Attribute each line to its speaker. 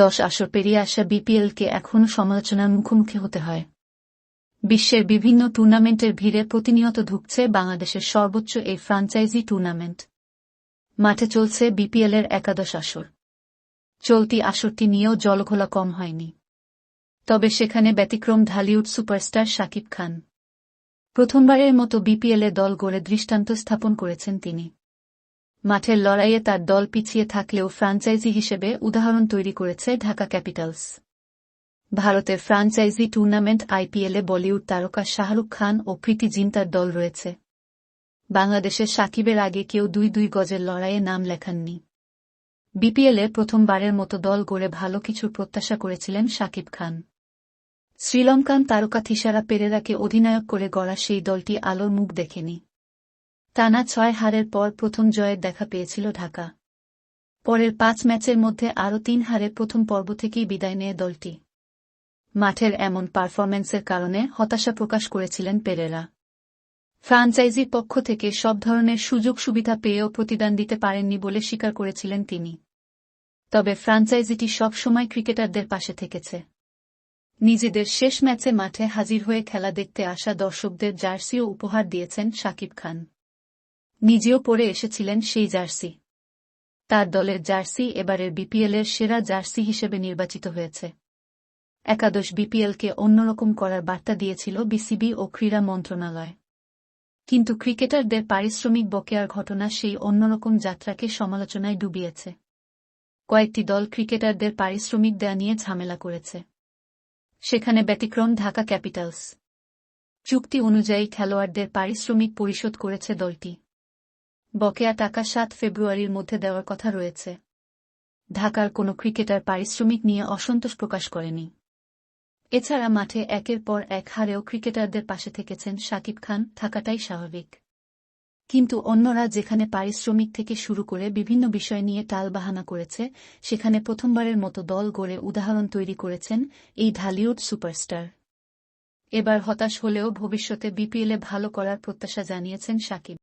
Speaker 1: দশ আসর পেরিয়ে আসা বিপিএলকে এখনও সমালোচনার মুখোমুখি হতে হয়। বিশ্বের বিভিন্ন টুর্নামেন্টের ভিড়ে প্রতিনিয়ত ঢুকছে বাংলাদেশের সর্বোচ্চ এই ফ্রাঞ্চাইজি টুর্নামেন্ট। মাঠে চলছে বিপিএলের একাদশ আসর। চলতি আসরটি নিয়েও জলঘোলা কম হয়নি। তবে সেখানে ব্যতিক্রম ঢালিউড সুপারস্টার শাকিব খান। প্রথমবারের মতো বিপিএলে দল গড়ে দৃষ্টান্ত স্থাপন করেছেন তিনি। মাঠের লড়াইয়ে তার দল পিছিয়ে থাকলেও ফ্রাঞ্চাইজি হিসেবে উদাহরণ তৈরি করেছে ঢাকা ক্যাপিটালস। ভারতের ফ্রাঞ্চাইজি টুর্নামেন্ট আইপিএলে বলিউড তারকা শাহরুখ খান ও প্রীতি জিন্তার দল রয়েছে। বাংলাদেশের সাকিবের আগে কেউ দুই দুই গজের লড়াইয়ে নাম লেখাননি। বিপিএলে প্রথমবারের মতো দল গড়ে ভালো কিছুর প্রত্যাশা করেছিলেন শাকিব খান। শ্রীলঙ্কান তারকা থিসারা পেরেরাকে অধিনায়ক করে গড়া সেই দলটি আলোর মুখ দেখেনি। টানা ছয় হারের পর প্রথম জয়ের দেখা পেয়েছিল ঢাকা। পরের পাঁচ ম্যাচের মধ্যে আরও তিন হারে প্রথম পর্ব থেকেই বিদায় নেয় দলটি। মাঠের এমন পারফরম্যান্সের কারণে হতাশা প্রকাশ করেছিলেন পেরেরা। ফ্রাঞ্চাইজির পক্ষ থেকে সব ধরনের সুযোগ সুবিধা পেয়েও প্রতিদান দিতে পারেননি বলে স্বীকার করেছিলেন তিনি। তবে ফ্রাঞ্চাইজিটি সব সময় ক্রিকেটারদের পাশে থেকেছে। নিজেদের শেষ ম্যাচে মাঠে হাজির হয়ে খেলা দেখতে আসা দর্শকদের জার্সিও উপহার দিয়েছেন শাকিব খান। নিজেও পরে এসেছিলেন সেই জার্সি। তার দলের জার্সি এবারের বিপিএলের সেরা জার্সি হিসেবে নির্বাচিত হয়েছে। একাদশ বিপিএলকে অন্যরকম করার বার্তা দিয়েছিল বিসিবি ও ক্রীড়া মন্ত্রণালয়। কিন্তু ক্রিকেটারদের পারিশ্রমিক বকেয়ার ঘটনা সেই অন্যরকম যাত্রাকে সমালোচনায় ডুবিয়েছে। কয়েকটি দল ক্রিকেটারদের পারিশ্রমিক দেয়া নিয়ে ঝামেলা করেছে। সেখানে ব্যতিক্রম ঢাকা ক্যাপিটালস। চুক্তি অনুযায়ী খেলোয়াড়দের পারিশ্রমিক পরিশোধ করেছে দলটি। বকেয়া টাকা সাত ফেব্রুয়ারির মধ্যে দেওয়ার কথা রয়েছে। ঢাকার কোনো ক্রিকেটার পারিশ্রমিক নিয়ে অসন্তোষ প্রকাশ করেনি। এছাড়া মাঠে একের পর এক হারেও ক্রিকেটারদের পাশে থেকেছেন শাকিব খান, থাকাটাই স্বাভাবিক। কিন্তু অন্যরা যেখানে পারিশ্রমিক থেকে শুরু করে বিভিন্ন বিষয় নিয়ে টালবাহানা করেছে, সেখানে প্রথমবারের মতো দল গড়ে উদাহরণ তৈরি করেছেন এই ঢালিউড সুপারস্টার। এবার হতাশ হলেও ভবিষ্যতে বিপিএলে ভালো করার প্রত্যাশা জানিয়েছেন শাকিব